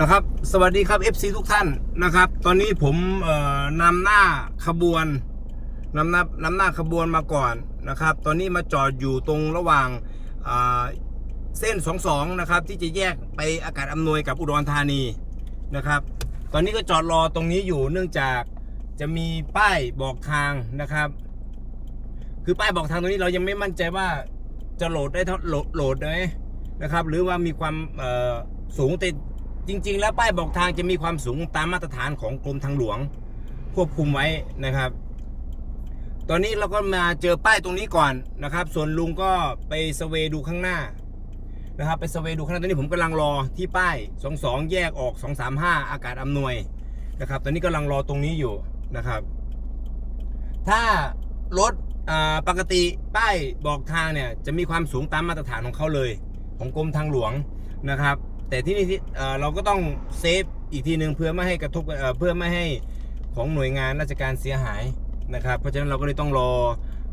นะครับ สวัสดีครับ FC ทุกท่านนะครับ ตอนนี้ผมนำหน้าขบวนนำหน้านำหน้าขบวนมาก่อนนะครับ ตอนนี้มาจอดอยู่ตรงระหว่างอ่าเส้น 22 นะครับ ที่จะแยกไปอากาศอำนวยกับอุดรธานีนะครับ ตอนนี้ก็จอดรอตรงนี้อยู่เนื่องจากจะมีป้ายบอกทางนะครับ คือป้ายบอกทางตรงนี้เรายังไม่มั่นใจว่าจะโหลดได้เท่าโหลดโหลดไหมนะครับ หรือว่ามีความสูงแต่ จริง ๆ แล้วป้ายบอกทางจะมีความสูงตามมาตรฐานของกรมทางหลวง ควบคุมไว้นะครับ ตอนนี้เราก็มาเจอป้ายตรงนี้ก่อนนะครับ ส่วนลุงก็ไปสเวดูข้างหน้านะครับ ไปสเวดูข้างหน้าตอนนี้ผมกำลังรอที่ป้าย 22 แยกออก 235 อากาศอำนวยนะครับ ตอนนี้กำลังรอตรงนี้อยู่นะครับ ถ้ารถปกติป้ายบอกทางเนี่ยจะมีความสูงตามมาตรฐานของเขาเลย ของกรมทางหลวงนะครับ แต่ที่นี่ที่เราก็ต้องเซฟอีกทีหนึ่งเพื่อไม่ให้กระทบเอ่อเพื่อไม่ให้ของหน่วยงานราชการเสียหายนะครับ เพราะฉะนั้นเราก็เลยต้องรอ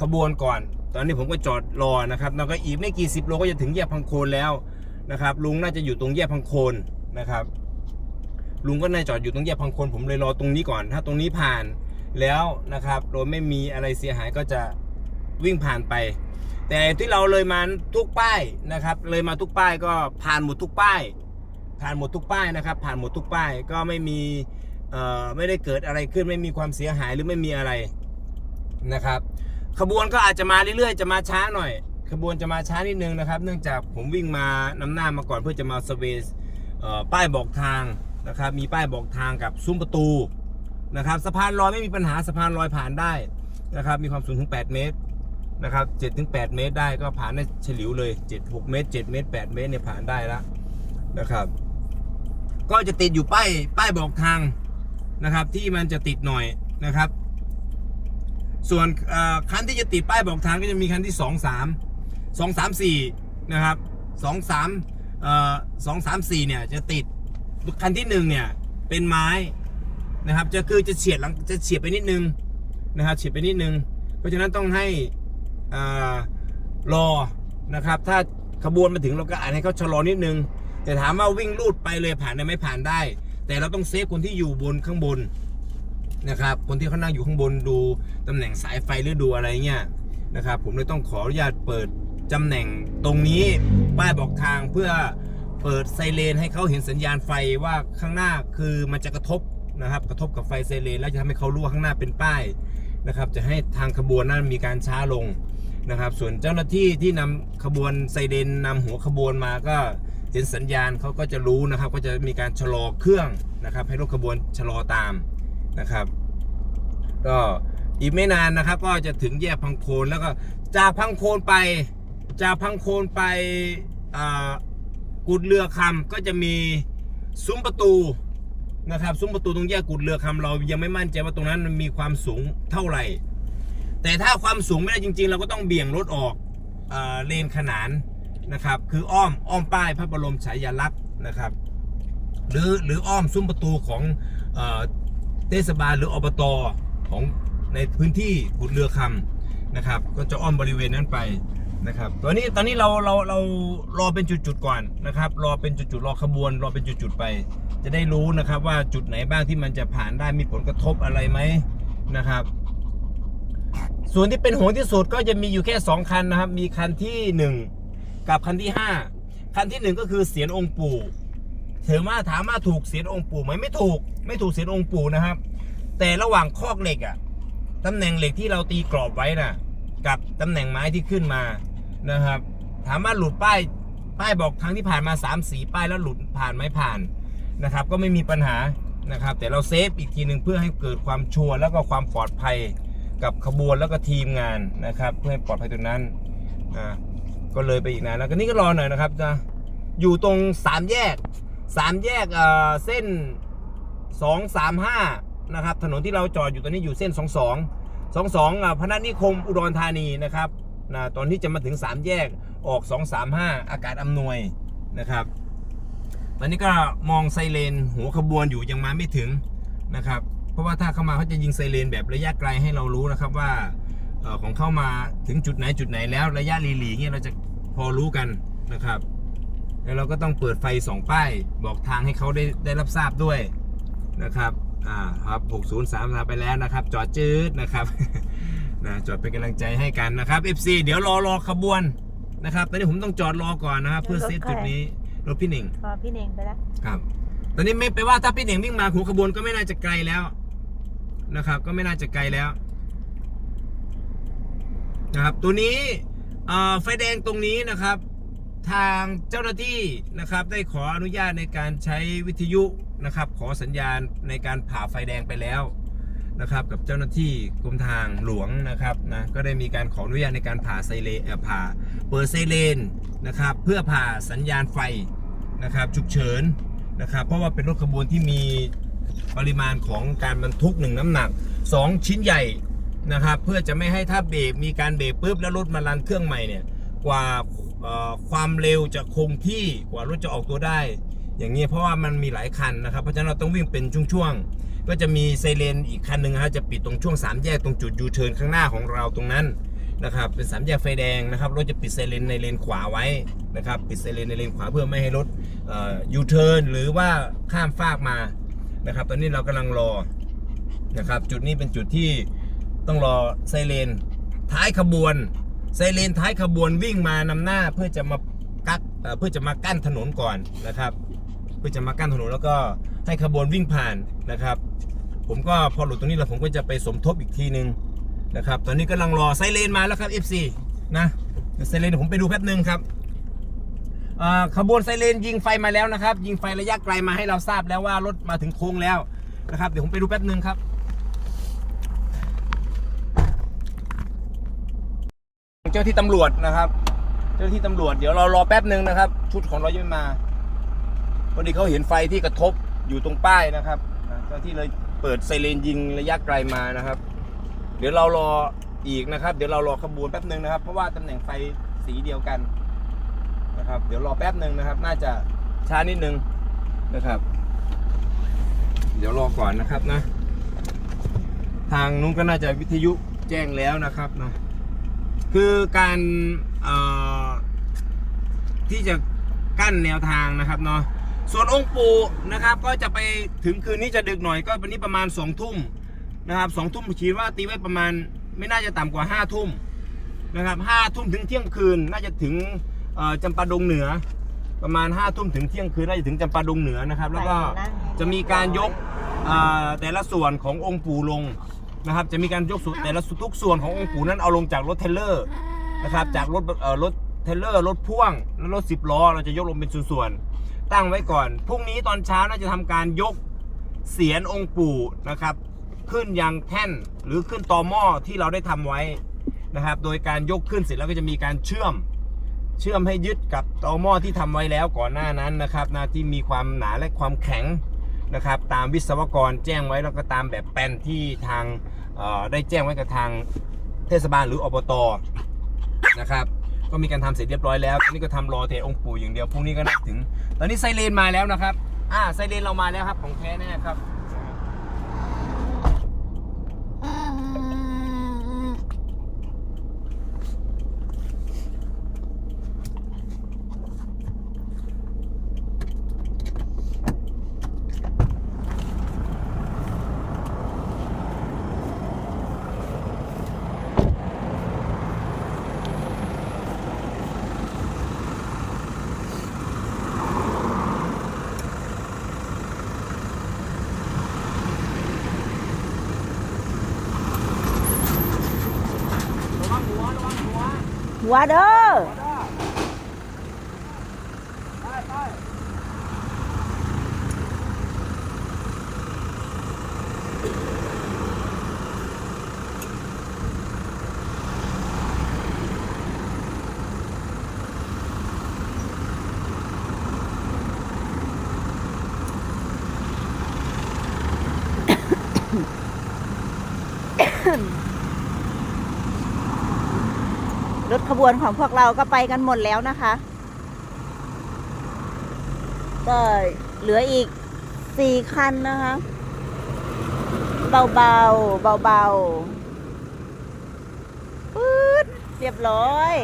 ขบวนก่อน ตอนนี้ผมก็จอดรอนะครับแล้วก็อีกไม่กี่สิบโลก็จะถึงแยกพังโคนแล้วนะครับ ลุงน่าจะอยู่ตรงแยกพังโคนนะครับ ลุงก็น่าจอดอยู่ตรงแยกพังโคนผมเลยรอตรงนี้ก่อน ถ้าตรงนี้ผ่านแล้วนะครับโดยไม่มีอะไรเสียหายก็จะวิ่งผ่านไป แต่ที่เราเลยมาทุกป้ายนะครับ เลยมาทุกป้ายก็ผ่านหมดทุกป้าย ผ่านหมดทุกป้ายนะครับ ผ่านหมดทุกป้ายก็ไม่มีไม่ได้เกิดอะไรขึ้นไม่มีความเสียหายหรือไม่มีอะไรนะครับ ขบวนก็อาจจะมาเรื่อยๆ จะมาช้าหน่อย ขบวนจะมาช้านิดนึงนะครับ เนื่องจากผมวิ่งมานำหน้ามาก่อนเพื่อจะมาสเวสป้ายบอกทางนะครับ มีป้ายบอกทางกับซุ้มประตูนะครับ สะพานลอยไม่มีปัญหาสะพานลอยผ่านได้นะครับ มีความสูงถึง 8 เมตร นะครับ7ถึง8เมตรได้ก็ผ่านได้เฉลียวเลย7 6เมตร7เมตร8เมตรเนี่ยผ่านได้แล้วนะครับ ก็จะติดอยู่ป้ายป้ายบอกทางนะครับ ที่มันจะติดหน่อยนะครับ ส่วนคันที่จะติดป้ายบอกทางก็จะมีคันที่2 3 2 3 4นะครับ2 3เอ่อ2 3 4เนี่ยจะติดคันที่1เนี่ยเป็นไม้นะครับจะคือจะเฉียดหลังจะเฉียดไปนิดนึงนะครับเฉียดไปนิดนึง เพราะฉะนั้นต้องให้ รอนะครับ ถ้าขบวนมาถึงเราก็อาจให้เขาชะลอนิดนึง แต่ถามว่าวิ่งลูดไปเลยผ่านได้ไหมผ่านได้ แต่เราต้องเซฟคนที่อยู่บนข้างบนนะครับ คนที่เขานั่งอยู่ข้างบนดูตำแหน่งสายไฟหรือดูอะไรเงี้ยนะครับ ผมเลยต้องขออนุญาตเปิดตำแหน่งตรงนี้ป้ายบอกทางเพื่อเปิดไซเรนให้เขาเห็นสัญญาณไฟว่าข้างหน้าคือมันจะกระทบนะครับ กระทบกับไฟไซเรนแล้วจะทำให้เขารู้ว่าข้างหน้าเป็นป้าย นะครับจะให้ทางขบวนนั้นมีการช้าลงนะครับ ส่วนเจ้าหน้าที่ที่นำขบวนไซเรนนำหัวขบวนมาก็เห็นสัญญาณเขาก็จะรู้นะครับ ก็จะมีการชะลอเครื่องนะครับ ให้รถขบวนชะลอตามนะครับก็อีกไม่นานนะครับ ก็จะถึงแยกพังโคนแล้วก็จากพังโคนไปจากพังโคนไปอ่ากุดเรือคำก็จะมีซุ้มประตู นะครับซุ้มประตูตรงแยกกุดเรือคำเรายังไม่มั่นใจว่าตรงนั้นมันมีความสูงเท่าไหร่ แต่ถ้าความสูงไม่ได้จริง ๆ เราก็ต้องเบี่ยงรถออกเอเลนขนานนะครับ คืออ้อมอ้อมป้ายพระบรมฉายาลักษณ์นะครับ หรือหรืออ้อมซุ้มประตูของเทศบาลหรืออบตของในพื้นที่กุดเรือคำนะครับ ก็จะอ้อมบริเวณนั้นไป นะครับตอนนี้ตอนนี้เราเราเรารอเป็นจุดๆก่อนนะครับ รอเป็นจุดๆรอขบวน รอเป็นจุดๆไป จะได้รู้นะครับ ว่าจุดไหนบ้างที่มันจะผ่านได้มีผลกระทบอะไรไหมนะครับ ส่วนที่เป็นห่วงที่สุดก็จะมีอยู่แค่ 2 คันนะครับ มีคันทีหนึ่1 กับคันที่ 5 คันที่ 1 ก็คือเสียนองค์ปู่ถือว่าถามว่าถูกเสียนองค์ปู่ไหมไม่ถูก ไม่ถูกเสียนองค์ปู่นะครับ แต่ระหว่างคอกเหล็กอะตำแหน่งเหล็กที่เราตีกรอบไว้น่ะ กับตำแหน่งไม้ที่ขึ้นมานะครับ ถามว่าหลุดป้ายป้ายบอกทางที่ผ่านมา3ามสีป้ายแล้วหลุดผ่านไหมผ่านนะครับ ก็ไม่มีปัญหานะครับ แต่เราเซฟอีกทีหนึ่งเพื่อให้เกิดความชัวร์แล้วก็ความปลอดภัยกับขบวนแล้วก็ทีมงานนะครับ เพื่อให้ปลอดภัยตรงนั้นอ่าก็เลยไปอีกนานแล้วก็นี่ก็รอหน่อยนะครับจะอยู่ตรงสามแยกสามแยกเอ่อเส้น235นะครับ ถนนที่เราจอดอยู่ตอนนี้อยู่เส้น22 22อ่ะพนัสนิคมอุดรธานีนะครับนะตอนที่จะมาถึง 3 แยกออก 235 อากาศอำนวยนะครับ ตอนนี้ก็มองไซเรนหัวขบวนอยู่ยังมาไม่ถึงนะครับ เพราะว่าถ้าเข้ามาเขาจะยิงไซเรนแบบระยะไกลให้เรารู้นะครับว่าออของเข้ามาถึงจุดไหนจุดไหนแล้วระยะลีหลีเงี้ยเราจะพอรู้กันนะครับ แล้วเราก็ต้องเปิดไฟสองป้ายบอกทางให้เขาได้ได้รับทราบด้วยนะครับ อ่าครับ 603ไปแล้วนะครับ จอดจืดนะครับนะจอดเป็นกำลังใจให้กันนะครับ FC เดี๋ยวรอรอขบวนนะครับตอนนี้ผมต้องจอดรอก่อนนะครับ เพื่อเซตจุดนี้รถพี่หนิงพอพี่เน่งไปแล้วครับ ตอนนี้ไม่ไปว่าถ้าพี่หนิงวิ่งมาหัวขบวนก็ไม่น่าจะไกลแล้วนะครับ ก็ไม่น่าจะไกลแล้วนะครับ ตัวนี้เอ่อไฟแดงตรงนี้นะครับ ทางเจ้าหน้าที่นะครับ ได้ขออนุญาตในการใช้วิทยุ นะครับ ขอสัญญาณในการผ่าไฟแดงไปแล้วนะครับ กับเจ้าหน้าที่กรมทางหลวงนะครับนะก็ได้มีการขออนุญาตในการผ่าไซเลนผ่าเปิดไซเลนนะครับ เพื่อผ่าสัญญาณไฟนะครับฉุกเฉินนะครับ เพราะว่าเป็นรถขบวนที่มีปริมาณของการบรรทุกหนึ่งน้ำหนัก 2 ชิ้นใหญ่นะครับ เพื่อจะไม่ให้ถ้าเบรกมีการเบรกปุ๊บแล้วรถมาลันเครื่องใหม่เนี่ยกว่าความเร็วจะคงที่กว่ารถจะออกตัวได้ อย่างนี้เพราะว่ามันมีหลายคันนะครับ เพราะฉะนั้นเราต้องวิ่งเป็นช่วงๆ ก็จะมีไซเรนอีกคันหนึ่งฮะจะปิดตรงช่วงสามแยกตรงจุดยูเทิร์นข้างหน้าของเราตรงนั้นนะครับเป็นสามแยกไฟแดงนะครับรถจะปิดไซเรนในเลนขวาไว้นะครับปิดไซเรนในเลนขวาเพื่อไม่ให้รถยูเทิร์นหรือว่าข้ามฟากมานะครับ ตอนนี้เรากำลังรอนะครับจุดนี้เป็นจุดที่ต้องรอไซเรนท้ายขบวนไซเรนท้ายขบวนวิ่งมานำหน้าเพื่อจะมากักเพื่อจะมากั้นถนนก่อนนะครับ พื่อจะมากั้นถนนแล้วก็ให้ขบวนวิ่งผ่านนะครับ ผมก็พอหลุดตรงนี้แล้วผมก็จะไปสมทบอีกทีนึงนะครับตอนนี้กำลังรอไซเรนมาแล้วครับ FC นะไซเรนผมไปดูแป๊บนึงครับขบวนไซเรนยิงไฟมาแล้วนะครับ ยิงไฟระยะไกลมาให้เราทราบแล้วว่ารถมาถึงโค้งแล้วนะครับเดี๋ยวผมไปดูแป๊บนึงครับเจ้าที่ตำรวจนะครับ เจ้าที่ตำรวจเดี๋ยวเรารอแป๊บนึงนะครับ ชุดของเรายังไม่มา พอดีเขาเห็นไฟที่กระทบอยู่ตรงป้ายนะครับเจ้าที่เลยเปิดไซเรนยิงระยะไกลมานะครับ เดี๋ยวเรารออีกนะครับ เดี๋ยวเรารอขบวนแป๊บหนึ่งนะครับ เพราะว่าตำแหน่งไฟสีเดียวกันนะครับ เดี๋ยวรอแป๊บหนึ่งนะครับ น่าจะช้านิดนึงนะครับ เดี๋ยวรอก่อนนะครับนะ ทางนู้นก็น่าจะวิทยุแจ้งแล้วนะครับนะคือการเอ่อที่จะกั้นแนวทางนะครับเนาะ ส่วนองค์ปู่นะครับก็จะไปถึงคืนนี้จะดึกหน่อยก็วันนี้ประมาณสองทุ่มนะครับสองทุ่มคิดว่าตีไว้ประมาณไม่น่าจะต่ำกว่าห้าทุ่มนะครับห้าทุ่มถึงเที่ยงคืนน่าจะถึงจำปาดงเหนือ ประมาณห้าทุ่มถึงเที่ยงคืนน่าจะถึงจำปาดงเหนือนะครับ แล้วก็จะมีการยกแต่ละส่วนขององค์ปู่ลงนะครับ จะมีการยกส่วนแต่ละทุกส่วนขององค์ปู่นั้นเอาลงจากรถเทเลอร์นะครับจากรถรถเทเลอร์รถพ่วงและรถสิบล้อเราจะยกลงเป็นส่วนๆ ตั้งไว้ก่อน พรุ่งนี้ตอนเช้าน่าจะทำการยกเสียนองค์ปู่นะครับ ขึ้นยังแท่นหรือขึ้นตอหม้อที่เราได้ทำไว้นะครับ โดยการยกขึ้นเสร็จแล้วก็จะมีการเชื่อมเชื่อมให้ยึดกับตอหม้อที่ทำไว้แล้วก่อนหน้านั้นนะครับนะที่มีความหนาและความแข็งนะครับ ตามวิศวกรแจ้งไว้แล้วก็ตามแบบแปลนที่ทางได้แจ้งไว้กับทางเทศบาลหรืออบตนะครับ ก็มีการทำเสร็จเรียบร้อยแล้วตอนนี้ก็ทำรอเทองค์ปู่อย่างเดียวพรุ่งนี้ก็น่าถึง ตอนนี้ไซเรนมาแล้วนะครับ อ่าไซเรนเรามาแล้วครับของแท้แน่ครับ ระวังหัวระวังหัว หัวเด้อ ไปไป รถ ขบวนของพวกเราก็ไปกันหมดแล้วนะคะ ก็เหลืออีกสี่คันนะคะ เบาเบาเบาเบาๆปื๊ดเรียบร้อย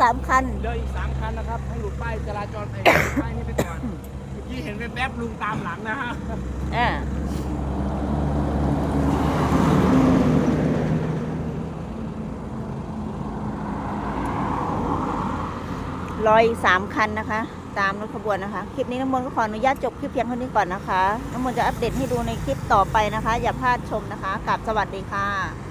สสามคันเหลืออีกสามคันนะครับ ให้หลุดป้ายจราจรไปป้ายนี้ไปก่อนเมื่อกี้เห็นแวบๆลุงตามหลังนะฮะอ่า รออีกสามคันนะคะ ตามรถขบวนนะคะ คลิปนี้น้ำมนต์ก็ขออนุญาตจบคลิปเพียงเท่านี้ก่อนนะคะ น้ำมนต์จะอัปเดตให้ดูในคลิปต่อไปนะคะ อย่าพลาดชมนะคะกลับสวัสดีค่ะ